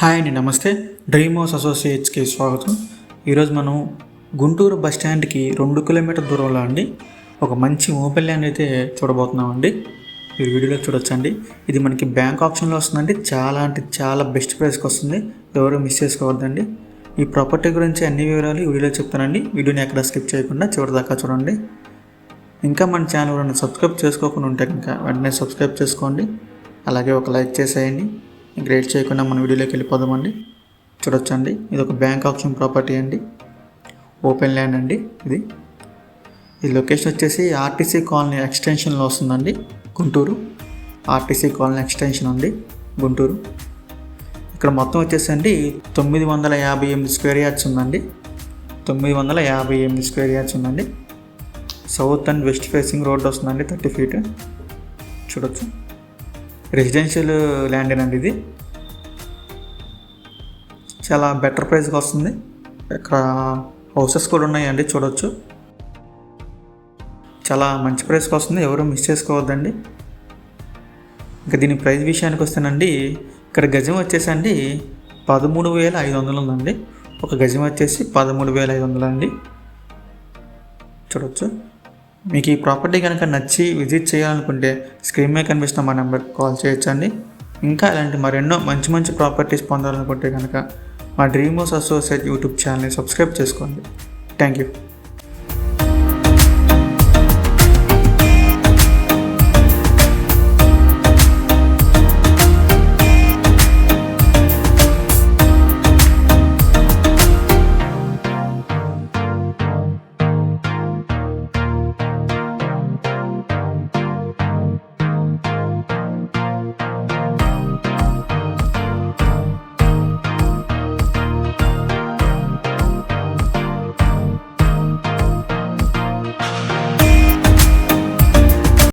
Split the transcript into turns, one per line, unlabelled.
Hi అండి నమస్తే. Dream house అసోసియేట్స్కి స్వాగతం. ఈరోజు మనం గుంటూరు బస్ స్టాండ్కి రెండు కిలోమీటర్ దూరంలో అండి ఒక మంచి ఓపెన్ ల్యాండ్ అయితే చూడబోతున్నామండి. మీరు వీడియోలో చూడొచ్చండి. ఇది మనకి బ్యాంక్ ఆప్షన్లో వస్తుందండి. చాలా అంటే చాలా బెస్ట్ ప్రైస్కి వస్తుంది. ఎవరు మిస్ చేసుకోవద్దండి. ఈ ప్రాపర్టీ గురించి అన్ని వివరాలు వీడియోలో చెప్తానండి. వీడియోని ఎక్కడ స్కిప్ చేయకుండా చివరిదాకా చూడండి. ఇంకా మన ఛానల్ ఎవరైనా సబ్స్క్రైబ్ చేసుకోకుండా ఉంటే ఇంకా వెంటనే సబ్స్క్రైబ్ చేసుకోండి. అలాగే ఒక లైక్ చేసేయండి. గ్రేట్ చేయకుండా మన వీడియోలోకి వెళ్ళిపోదామండి. చూడొచ్చండి. ఇది ఒక బ్యాంక్ ఆప్షన్ ప్రాపర్టీ అండి. ఓపెన్ ల్యాండ్ అండి ఇది. ఈ లొకేషన్ వచ్చేసి ఆర్టీసీ కాలనీ ఎక్స్టెన్షన్లో వస్తుందండి. గుంటూరు. ఆర్టీసీ కాలనీ ఎక్స్టెన్షన్ ఉంది గుంటూరు. ఇక్కడ మొత్తం వచ్చేసి అండి తొమ్మిది వందల యాభై ఎనిమిది స్క్వేర్ యార్డ్స్ ఉందండి. తొమ్మిది వందల యాభై ఎనిమిది స్క్వేర్ యార్డ్స్ ఉందండి. South and west facing road వస్తుందండి థర్టీ ఫీట్. చూడొచ్చు. రెసిడెన్షియల్ ల్యాండ్ అండి ఇది. చాలా బెటర్ ప్రైస్కి వస్తుంది. ఇక్కడ హౌసెస్ కూడా ఉన్నాయండి చూడొచ్చు. చాలా మంచి ప్రైస్కి వస్తుంది. ఎవరు మిస్ చేసుకోవద్దండి. ఇంకా దీని ప్రైస్ విషయానికి వస్తేనండి ఇక్కడ గజం వచ్చేసండి పదమూడు వేల ఐదు వందలు ఉందండి. ఒక గజం వచ్చేసి పదమూడు వేల ఐదు వందలు అండి. చూడొచ్చు. మీకు ఈ ప్రాపర్టీ కనుక నచ్చి విజిట్ చేయాలనుకుంటే స్క్రీన్ మీద కనిపిస్తున్న మా నెంబర్కి కాల్ చేయొచ్చండి. ఇంకా ఇలాంటి మరెన్నో మంచి మంచి ప్రాపర్టీస్ పొందాలనుకుంటే కనుక మా డ్రీమ్ హౌస్ అసోసియేట్ యూట్యూబ్ ఛానల్ని సబ్స్క్రైబ్ చేసుకోండి. Thank you.